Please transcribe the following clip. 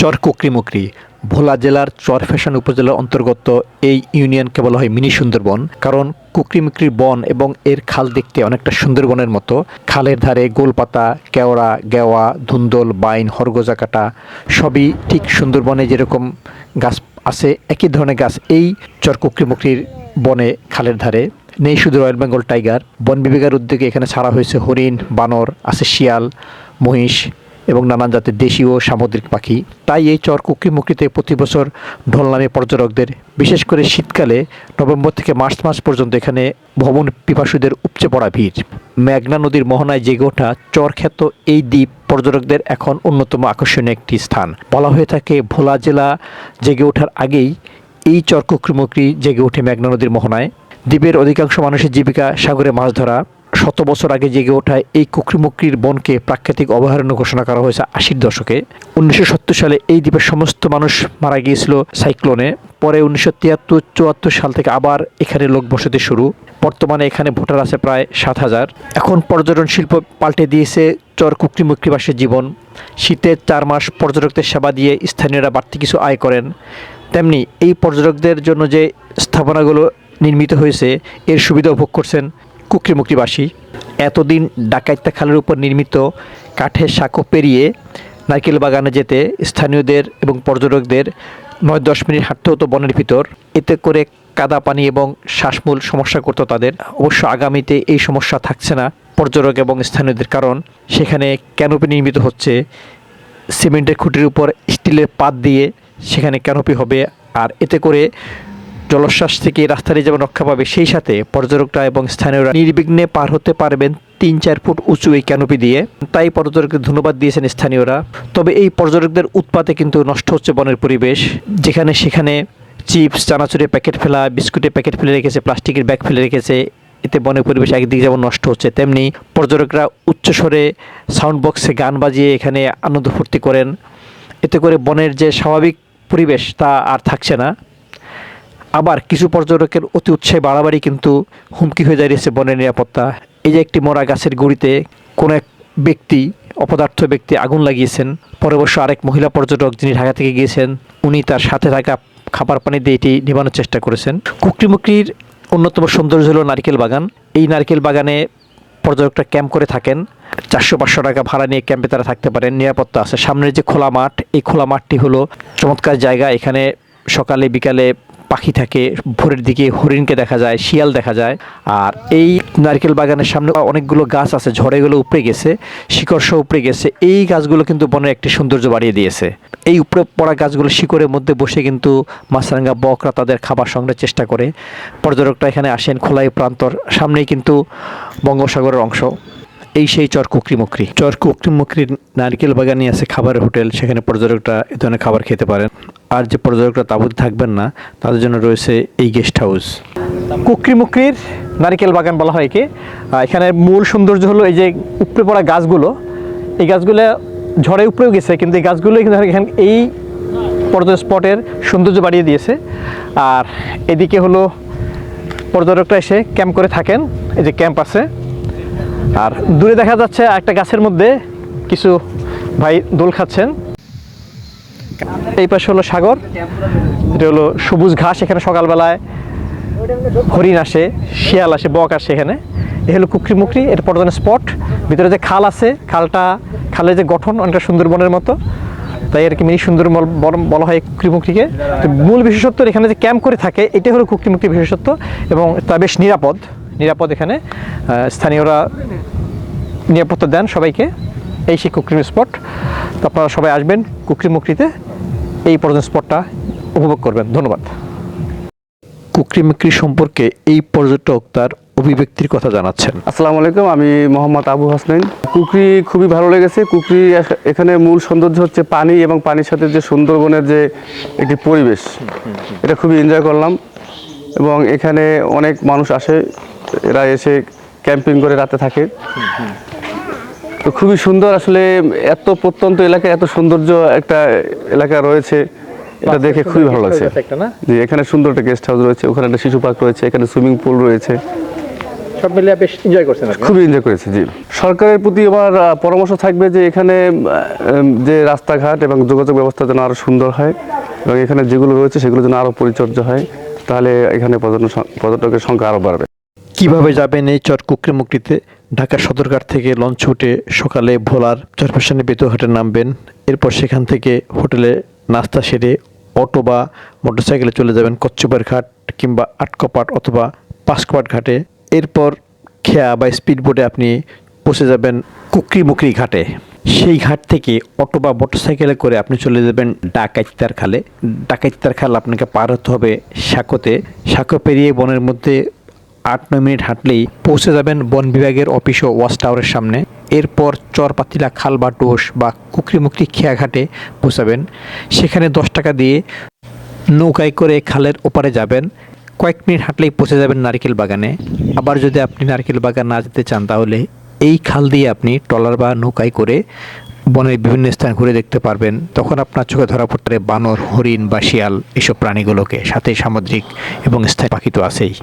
চর কুকরিমুকরি, ভোলা জেলার চর ফ্যাশন উপজেলার অন্তর্গত এই ইউনিয়নকে বলা হয় মিনি সুন্দরবন, কারণ কুকরিমুকরির বন এবং এর খাল দেখতে অনেকটা সুন্দরবনের মতো। খালের ধারে গোলপাতা, কেওড়া, গেওয়া, ধুন্দল, বাইন হরগোজাকাটা সবই ঠিক সুন্দরবনে যেরকম গাছ আছে, একই ধরনের গাছ এই চর কুকরিমুকরির বনে খালের ধারে। নেই শুধু রয়্যাল বেঙ্গল টাইগার, বন বিভাগের উদ্যোগে এখানে ছাড়া হয়েছে হরিণ, বানর, আছে শিয়াল, মহিষ এবং নানান জাতের দেশি ও সামুদ্রিক পাখি। তাই এই চর কুকরিমুকরিতে প্রতি বছর ঢোল নামে পর্যটকদের, বিশেষ করে শীতকালে নভেম্বর থেকে মার্চ মাস পর্যন্ত এখানে ভ্রমণ পিপাসুদের উপচে পড়া ভিড়। মেঘনা নদীর মোহনায় জেগে ওঠা চরখ্যাত এই দ্বীপ পর্যটকদের এখন অন্যতম আকর্ষণীয় একটি স্থান। বলা হয়ে থাকে, ভোলা জেলা জেগে ওঠার আগেই এই চর কুকরিমুকরি জেগে ওঠে মেঘনা নদীর মোহনায়। দ্বীপের অধিকাংশ মানুষের জীবিকা সাগরে মাছ ধরা শত বছর আগে জেগে ওঠায় এই কুকরিমুকরির বনকে প্রাকৃতিক অভয়ারণ্য ঘোষণা করা হয়েছে আশির দশকে। উনিশশো সত্তর সালে এই দ্বীপের সমস্ত মানুষ মারা গিয়েছিল সাইক্লোনে। পরে উনিশশো তিয়াত্তর, চুয়াত্তর সাল থেকে আবার এখানে লোক বসতি শুরু। বর্তমানে এখানে ভোটার আছে প্রায় সাত হাজার। এখন পর্যটন শিল্প পাল্টে দিয়েছে চর কুকরিমুকরিবাসীর জীবন। শীতের চার মাস পর্যটকদের সেবা দিয়ে স্থানীয়রা বাড়তি কিছু আয় করেন। তেমনি এই পর্যটকদের জন্য যে স্থাপনাগুলো নির্মিত হয়েছে, এর সুবিধা উপভোগ করছেন কুকরিমুকরিবাসী এতদিন ডাকাইত্যা খালের উপর নির্মিত কাঠের সাঁকো পেরিয়ে নারকেল বাগানে যেতে স্থানীয়দের এবং পর্যটকদের নয় দশ মিনিট হাঁটতে হতো বনের ভিতর। এতে করে কাদা পানি এবং শ্বাসমূল সমস্যা করতো তাদের। অবশ্য আগামীতে এই সমস্যা থাকছে না পর্যটক এবং স্থানীয়দের কারণ। সেখানে ক্যানোপি নির্মিত হচ্ছে। সিমেন্টের খুঁটির উপর স্টিলের পাত দিয়ে সেখানে ক্যানোপি হবে। আর এতে করে জলোচ্ছ্বাস থেকে রাস্তাটি যেমন রক্ষা পাবে, সেই সাথে পর্যটকরা এবং স্থানীয়রা নির্বিঘ্নে পার হতে পারবেন তিন চার ফুট উঁচু এই ক্যানোপি দিয়ে। তাই পর্যটকদের ধন্যবাদ দিয়েছেন স্থানীয়রা। তবে এই পর্যটকদের উৎপাতে কিন্তু নষ্ট হচ্ছে বনের পরিবেশ। যেখানে সেখানে চিপস চানাচুরের প্যাকেট ফেলা বিস্কুটের প্যাকেট ফেলে রেখেছে, প্লাস্টিকের ব্যাগ ফেলে রেখেছে, এতে বনের পরিবেশ একদিকে যেমন নষ্ট হচ্ছে, তেমনি পর্যটকরা উচ্চস্বরে সাউন্ড বক্সে গান বাজিয়ে এখানে আনন্দ ফুর্তি করেন। এতে করে বনের যে স্বাভাবিক পরিবেশ তা আর থাকছে না। আবার কিছু পর্যটকের অতি উৎসাহে বাড়াবাড়ি কিন্তু হুমকি হয়ে দাঁড়িয়েছে বনের নিরাপত্তা। এই যে একটি মরা গাছের গুঁড়িতে কোনো এক ব্যক্তি, অপদার্থ ব্যক্তি আগুন লাগিয়েছেন, পরে অবশ্য আরেক মহিলা পর্যটক যিনি ঢাকা থেকে গিয়েছেন, উনি তার সাথে থাকা খাবার পানি দিয়ে এটি নিবানোর চেষ্টা করেছেন। কুকরিমুকরির অন্যতম সৌন্দর্য হলো নারকেল বাগান। এই নারকেল বাগানে পর্যটকরা ক্যাম্প করে থাকেন। চারশো পাঁচশো টাকা ভাড়া নিয়ে ক্যাম্পে তারা থাকতে পারেন। নিরাপত্তা আছে। সামনের যে খোলা মাঠ, এই খোলা মাঠটি হলো চমৎকার জায়গা। এখানে সকালে, বিকালে পাখি থাকে, ভোরের দিকে হরিণকে দেখা যায়, শিয়াল দেখা যায়। আর এই নারকেল বাগানের সামনে অনেকগুলো গাছ আছে, ঝড়েগুলো উপড়ে গেছে শিকড় সহ উপড়ে গেছে। এই গাছগুলো কিন্তু বনের একটি সৌন্দর্য বাড়িয়ে দিয়েছে। এই উপরে পড়া গাছগুলো শিকড়ের মধ্যে বসে কিন্তু মাছরাঙ্গা বকরা তাদের খাবার সংগ্রহের চেষ্টা করে। পর্যটকরা এখানে আসেন খোলাই প্রান্তর, সামনেই কিন্তু বঙ্গোসাগরের অংশ। এই সেই চর কুকরিমুকরি চর কুকরিমুকরির নারকেল বাগানে আছে খাবারের হোটেল, সেখানে পর্যটকরা এ ধরনের খাবার খেতে পারেন। আর যে পর্যটকরা তাঁবুতে থাকবেন না তাদের জন্য রয়েছে এই গেস্ট হাউস কুকরিমুকরির নারিকেল বাগান বলা হয় আহ, এখানে মূল সৌন্দর্য হলো এই যে উপরে পড়া গাছগুলো। এই গাছগুলো ঝড়ে উপরেও গেছে কিন্তু এই গাছগুলো কিন্তু এখানে এই পর্যটন স্পটের সৌন্দর্য বাড়িয়ে দিয়েছে। আর এদিকে হলো পর্যটকরা এসে ক্যাম্প করে থাকেন এই যে ক্যাম্প আছে। আর দূরে দেখা যাচ্ছে একটা গাছের মধ্যে কিছু ভাই দোল খাচ্ছেন। এই পাশে হলো সাগর, এটা হলো সবুজ ঘাস, এখানে সকালবেলায় হরিণ আসে, শিয়াল আসে, বক আসে এখানে। এ হলো কুকরি মুকরি এটা পর্যটন স্পট। ভিতরে যে খাল আছে, খালটা, খালের যে গঠন অনেকটা সুন্দরবনের মতো। তাই আর কি মিনি সুন্দরবন বল- হয় কুকরিমুকরিকে। তো মূল বিশেষত্ব এখানে যে ক্যাম্প করে থাকে এটাই হলো কুকরিমুকরি বিশেষত্ব এবং তা বেশ নিরাপদ নিরাপদ এখানে। স্থানীয়রা নিরাপত্তা দেন সবাইকে। এই সেই কুকরিম স্পট। তো আপনারা সবাই আসবেন কুকরিমুকরিতে। এই পর্যটন স্পটটা উপভোগ করবেন। ধন্যবাদ। কুকরিমুকরি সম্পর্কে এই পর্যটক তার অভিব্যক্তির কথা জানাচ্ছেন। আসসালামু আলাইকুম, আমি মোহাম্মদ আবু হাসনাইন। কুকরি খুবই ভালো লেগেছে। কুকরি এখানে মূল সৌন্দর্য হচ্ছে পানি এবং পানির সাথে যে সুন্দরবনের যে একটি পরিবেশ, এটা খুবই এনজয় করলাম। এবং এখানে অনেক মানুষ আসে, এরা এসে ক্যাম্পিং করে রাতে থাকে। তো খুবই সুন্দর আসলে এত প্রত্যন্ত এলাকায় এত সৌন্দর্য একটা এলাকা রয়েছে। এটা দেখে খুবই ভালো লাগছে। একটা জি এখানে সুন্দর একটা গেস্ট হাউস রয়েছে ওখানে একটা শিশু পার্ক রয়েছে এখানে সুইমিং পুল রয়েছে। সব মিলিয়ে বেশ এনজয় করছেন আপনি। খুবই এনজয় করেছি জি। সরকারের প্রতি আমার পরামর্শ থাকবে যে এখানে যে রাস্তাঘাট এবং যোগাযোগ ব্যবস্থা যেন আরও সুন্দর হয় এবং এখানে যেগুলো রয়েছে সেগুলো যেন আরও পরিচর্যা হয় তাহলে এখানে পর্যটন পর্যটকের সংখ্যা আরও বাড়বে। কীভাবে যাবেন এই চর কুকরিমুকরিতে ঢাকা সদরঘাট থেকে লঞ্চ উঠে সকালে ভোলার চরফেশনে বেতুঘাটে নামবেন। এরপর সেখান থেকে হোটেলে নাস্তা সেরে অটো বা মোটরসাইকেলে চলে যাবেন কচ্ছপের ঘাট কিংবা আটকপাট অথবা পাঁচকপাট ঘাটে। এরপর খেয়া বা স্পিড বোটে আপনি পৌঁছে যাবেন কুকরিমুকরি ঘাটে। সেই ঘাট থেকে অটো বা মোটরসাইকেলে করে আপনি চলে যাবেন ডাকাইতার খালে। ডাকাইতার খাল আপনাকে পার হতে হবে সাঁকোতে। সাঁকো পেরিয়ে বনের মধ্যে আট, নয় মিনিট হাঁটলেই পৌঁছে যাবেন বন বিভাগের অফিস ও ওয়াচ টাওয়ারের সামনে। এরপর চরপাতিলা খাল বা ডোস বা কুকরিমুকরি খেয়াঘাটে পৌঁছাবেন। সেখানে দশ টাকা দিয়ে নৌকায় করে খালের ওপারে যাবেন। কয়েক মিনিট হাঁটলেই পৌঁছে যাবেন নারকেল বাগানে। আবার যদি আপনি নারকেল বাগান না যেতে চান তাহলে এই খাল দিয়ে আপনি ট্রলার বা নৌকায় করে বনের বিভিন্ন স্থান ঘুরে দেখতে পারবেন। তখন আপনার চোখে ধরা পড়তে বানর, হরিণ বা শিয়াল, এসব প্রাণীগুলোকে। সাথে সামুদ্রিক এবং স্থায়ী পাখি তো আছেই।